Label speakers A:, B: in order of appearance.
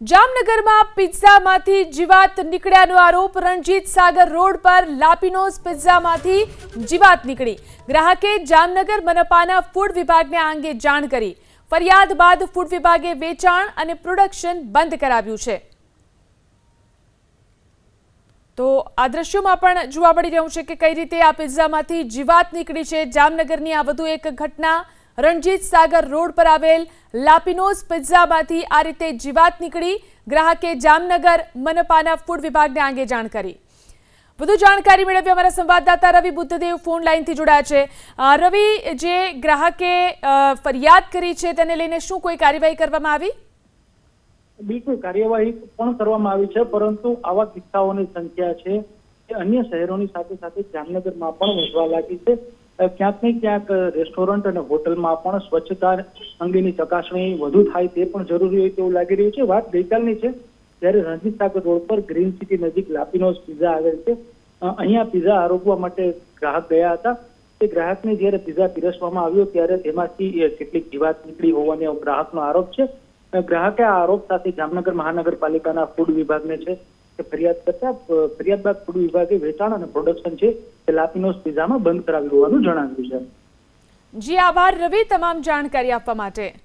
A: જામનગરમાં પિઝામાંથી જીવાત નીકળ્યાનો આરોપ રણજીત સાગર રોડ પર લાપિનોઝ પિઝામાંથી જીવાત નીકળી. ગ્રાહકે જામનગર મનપાના ફૂડ વિભાગને આ અંગે જાણ કરી. ફરિયાદ બાદ ફૂડ વિભાગે વેચાણ અને પ્રોડક્શન બંધ કરાવ્યું છે. તો આ દ્રશ્યોમાં પણ જોવા મળી રહ્યું છે કે કઈ રીતે આ પિઝામાંથી જીવાત નીકળી છે. જામનગરની આ વધુ એક ઘટના રણજીત સાગર રોડ પર આવેલ લાપિનોઝ પિઝામાંથી આ રીતે જીવાત નીકળી ગ્રાહકે જામનગર મનપાના ફૂડ વિભાગને આંગે જાણ કરી. વધુ જાણકારી મેળવી અમારા સંવાદદાતા રવિ બુદ્ધદેવ ફોન લાઈનથી જોડાયા છે. રવિ, જે ગ્રાહકે ફરિયાદ કરી છે તેને લઈને શું કોઈ કાર્યવાહી કરવામાં આવી?
B: બિલકુલ, કાર્યવાહી પણ કરવામાં આવી છે, પરંતુ આવા કિસ્સાઓની સંખ્યા છે અન્ય શહેરોની સાથે સાથે જામનગરમાં પણ વધવા લાગી છે. ક્યાંક ને ક્યાંક રેસ્ટોરન્ટ અને હોટલમાં પણ સ્વચ્છતા અંગેની ચકાસણી વધુ થાય તે પણ જરૂરી હોય તેવું લાગી રહ્યું છે. વાત ગઈકાલની છે, જ્યારે રણજીત સાગર રોડ પર ગ્રીન સિટી નજીક લાપિનોઝ પિઝા આવેલ છે. અહીંયા પિઝા આરોગવા માટે ગ્રાહક ગયા હતા. તે ગ્રાહકને જ્યારે પિઝા પીરસવામાં આવ્યો ત્યારે તેમાંથી કેટલીક જીવાત નીકળી હોવાનો ગ્રાહકનો આરોપ છે. ગ્રાહકે આ આરોપ સાથે જામનગર મહાનગરપાલિકાના ફૂડ વિભાગને છે ફરિયાદ કરતા ફરિયાદ બાદ ફૂડ વિભાગે વેચાણ અને પ્રોડક્શન છે તે લાપિનોસ પિઝામાં બંધ કરાવ્યું હોવાનું જણાવ્યું છે.
A: જી, આભાર રવિ, તમામ જાણકારી આપવા માટે.